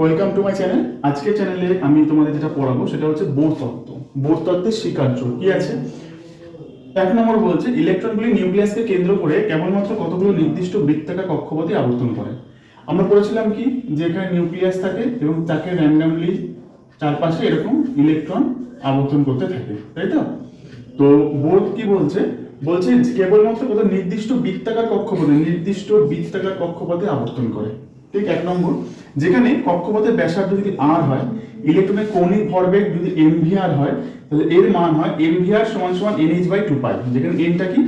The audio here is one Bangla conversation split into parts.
ওয়েলকাম টু মাই চ্যানেল আজকের চ্যানেলে আমি তোমাদের যেটা পড়াবো সেটা হচ্ছে বোর তত্ত্ব। বোর তত্ত্বের স্বীকার্য কি আছে? এক নম্বর বলছে, ইলেকট্রনগুলি নিউক্লিয়াসকে কেন্দ্র করে কেবলমাত্র কতগুলো নির্দিষ্ট বৃত্তাকার কক্ষপথে আবর্তন করে। আমরা পড়েছিলাম কি? যে এখানে নিউক্লিয়াস থাকে এবং তাকে র্যান্ডামলি চারপাশে এরকম ইলেকট্রন আবর্তন করতে থাকে। তাই তো? তো বোর্ড কি বলছে? বলছে কেবলমাত্র কত নির্দিষ্ট বৃত্তাকার কক্ষপথে, নির্দিষ্ট বৃত্তাকার কক্ষপথে আবর্তন করে। ঠিক এক নম্বর। যেখানে কক্ষপথের ব্যাসার্ধ যদি আর হয়, ইলেকট্রনের কৌণিক ভরবেগ যদি এম এমভিআর হয়, তাহলে এর মান হয় এম এমভিআর সমান সমান N H by two pi যেখানে এনটা কি?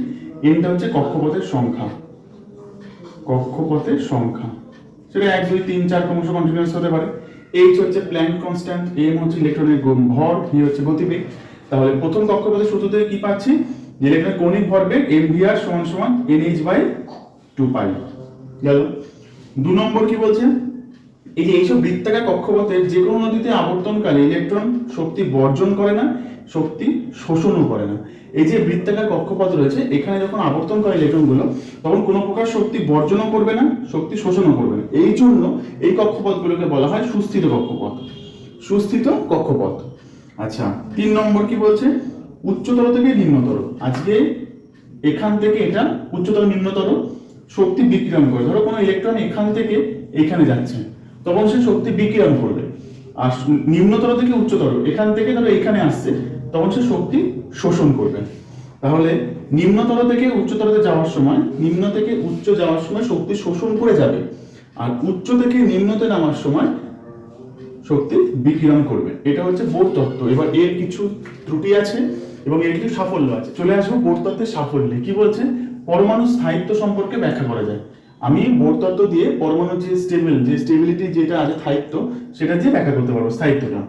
এনটা হচ্ছে কক্ষপথের সংখ্যা। কক্ষপথের সংখ্যা। সেটা এক, দুই, তিন, চার ক্রমশ কন্টিনিউয়াস হতে পারে। এইচ হচ্ছে প্ল্যাঙ্ক কনস্ট্যান্ট এম হচ্ছে ইলেকট্রনের ভর ভি হচ্ছে গতিবেগ। তাহলে প্রথম কক্ষপথের সূত্র থেকে কি পাচ্ছি? যে ইলেকট্রনের কৌণিক ভরবেগ ভি আর সমান সমান N H by two pi গেল। দু নম্বর কি বলছে? এই যে এইসব বৃত্তাকার কক্ষপথের যে কোনো নদীতে আবর্তনকালে ইলেকট্রন শক্তি বর্জন করে না, শক্তি শোষণও করে না। এই যে বৃত্তাকার কক্ষপথ রয়েছে, এখানে যখন আবর্তন করে ইলেকট্রনগুলো, তখন কোনো প্রকার শক্তি বর্জনও করবে না, শক্তি শোষণও করবে না। এই জন্য এই কক্ষপথগুলোকে বলা হয় সুস্থিত কক্ষপথ। সুস্থিত কক্ষপথ। আচ্ছা তিন নম্বর কি বলছে? উচ্চতর থেকে নিম্নতর। আজকে এখান থেকে এটা উচ্চতর নিম্নতর, শক্তি বিকিরণ করে। ধরো কোনো ইলেকট্রন এখান থেকে এখানে যাচ্ছে। তখন সে শক্তি বিকিরণ করবে আর নিম্নতর থেকে উচ্চতর, এখান থেকে ধরো এখানে আসছে, তখন সে শক্তি শোষণ করবে। তাহলে নিম্নতর থেকে উচ্চতরতে যাওয়ার সময়, নিম্ন থেকে উচ্চ যাওয়ার সময় শক্তি শোষণ করে যাবে। আর উচ্চ থেকে নিম্নতে নামার সময় শক্তি বিকিরণ করবে। এটা হচ্ছে বোর তত্ত্ব। এবার এর কিছু ত্রুটি আছে এবং এর কিছু সাফল্য আছে। চলে আসব বোর তত্ত্বের সাফল্যে। কি বলছে? পরমাণু স্থায়িত্ব সম্পর্কে ব্যাখ্যা করা যায়। আমি বোর তত্ত্ব দিয়ে পরমাণুর যে স্টেবল যে স্টেবিলিটি যেটা আছে স্থায়িত্ব, সেটা দিয়ে ব্যাখ্যা করতে পারব, স্থায়িত্বটা।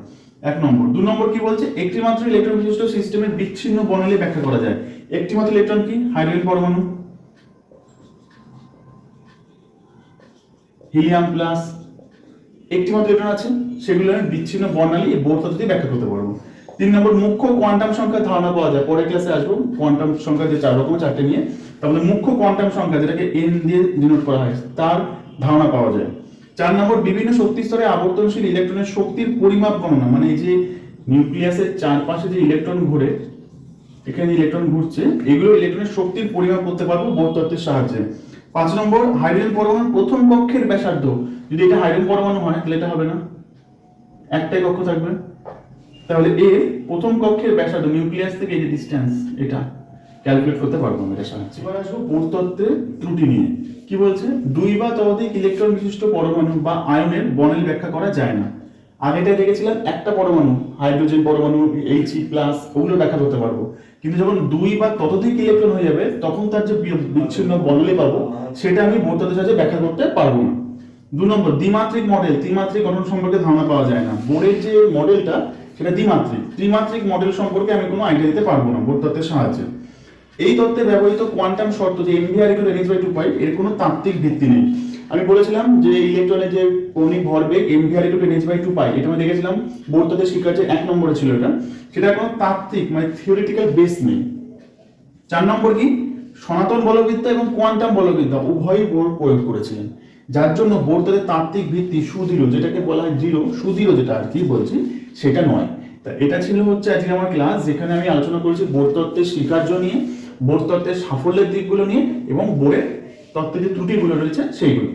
এক নম্বর। দু নম্বর কি বলছে? একটি মাত্র ইলেকট্রন বিশিষ্ট সিস্টেমের বিচ্ছিন্ন বর্ণালী ব্যাখ্যা করা যায়। একটি মাত্র ইলেকট্রন কি? হাইড্রোজেন পরমাণু। হিলিয়াম প্লাস একটি মাত্র ইলেকট্রন আছে, সেগুলো আমি বিচ্ছিন্ন বর্ণালী এই বোর তত্ত্ব দিয়ে ব্যাখ্যা করতে পারব। তিন নম্বর, মুখ্য কোয়ান্টাম সংখ্যার ধারণা পাওয়া যায়। পরের ক্লাসে আসব। কোয়ান্টাম সংখ্যা যে চার রকম চারটে নিয়ে। তাহলে মুখ্য কোয়ান্টাম সংখ্যা, যেটাকে এন দিয়ে ডিনোট করা হয়, তার ধারণা পাওয়া যায়। চার নম্বর, বিভিন্ন শক্তি স্তরে আবর্তনশীল ইলেকট্রনের শক্তির পরিমাপ গণনা। মানে এই যে নিউক্লিয়াসের চারপাশে যে ইলেকট্রন ঘুরে, এখানে ইলেকট্রন ঘুরছে, এগুলো ইলেকট্রনের শক্তির পরিমাপ করতে পারব বোর তত্ত্বের সাহায্যে। পাঁচ নম্বর হাইড্রোজেন পরমাণুর প্রথম কক্ষের ব্যাসার্ধ। যদি এটা হাইড্রোজেন পরমাণু হয়, তাহলে এটা হবে না? একটাই কক্ষ থাকবে। তাহলে এ প্রথম কক্ষের ব্যাসার্ধ, নিউক্লিয়াস থেকে যে ডিস্টেন্স এটা ক্যালকুলেট করতে পারব আমরা এটা সাহায্যে। এবার আসব বোর তত্ত্বের ত্রুটি নিয়ে। কি বলছে? দুই বা ততোধিক ইলেকট্রন বিশিষ্ট পরমাণু বা আয়নের বর্ণালী ব্যাখ্যা করা যায় না। আগেটা দেখেছিলাম একটা পরমাণু, হাইড্রোজেন পরমাণু এইচ প্লাস ওগুলো ব্যাখ্যা করতে পারব। কিন্তু যখন দুই বা ততোধিক ইলেকট্রন হয়ে যাবে, তখন তার যে বিচ্ছিন্ন বর্ণালী পাবো, সেটা আমি বোর তত্ত্বের সাহায্যে ব্যাখ্যা করতে পারব না। দু নম্বর, দ্বিমাত্রিক মডেল ত্রিমাত্রিক গঠন সম্পর্কে ধারণা পাওয়া যায় না। বোর্ডের যে মডেলটা সেটা দ্বিমাত্রিক। ত্রিমাত্রিক মডেল সম্পর্কে আমি কোনো আইডিয়া দিতে পারব না বোর্ড তত্ত্বের সাহায্যে। এই তত্ত্বে ব্যবহৃত কোয়ান্টাম শর্ত যে MVR equal NH by two pi এর কোনো তাত্ত্বিক ভিত্তি নেই। আমি বলেছিলাম যে ইলেকট্রনের যে কৌণিক ভরবেগ MVR equal NH by two pi এটা আমি দেখেছিলাম বোর্ড তত্ত্বের শিক্ষার যে এক নম্বরে ছিল এটা। সেটা কোনো তাত্ত্বিক মানে থিওরিটিক্যাল বেস নেই। চার নম্বর কি? সনাতন বলবিদ্যা এবং কোয়ান্টাম বলবিদ্যা উভয়ই বোর প্রয়োগ করেছিলেন। যার জন্য বোর তাদের তাত্ত্বিক ভিত্তি সুদৃঢ়, যেটাকে বলা হয় দৃঢ়, সুদৃঢ় যেটা আর কি বলছি সেটা নয়। তা এটা ছিল হচ্ছে আজকে আমার ক্লাস যেখানে আমি আলোচনা করেছি বোর তত্ত্বের স্বীকার্য নিয়ে বোর তত্ত্বের সাফল্যের দিকগুলো নিয়ে এবং বোরের তত্ত্বের যে ত্রুটিগুলো রয়েছে সেইগুলো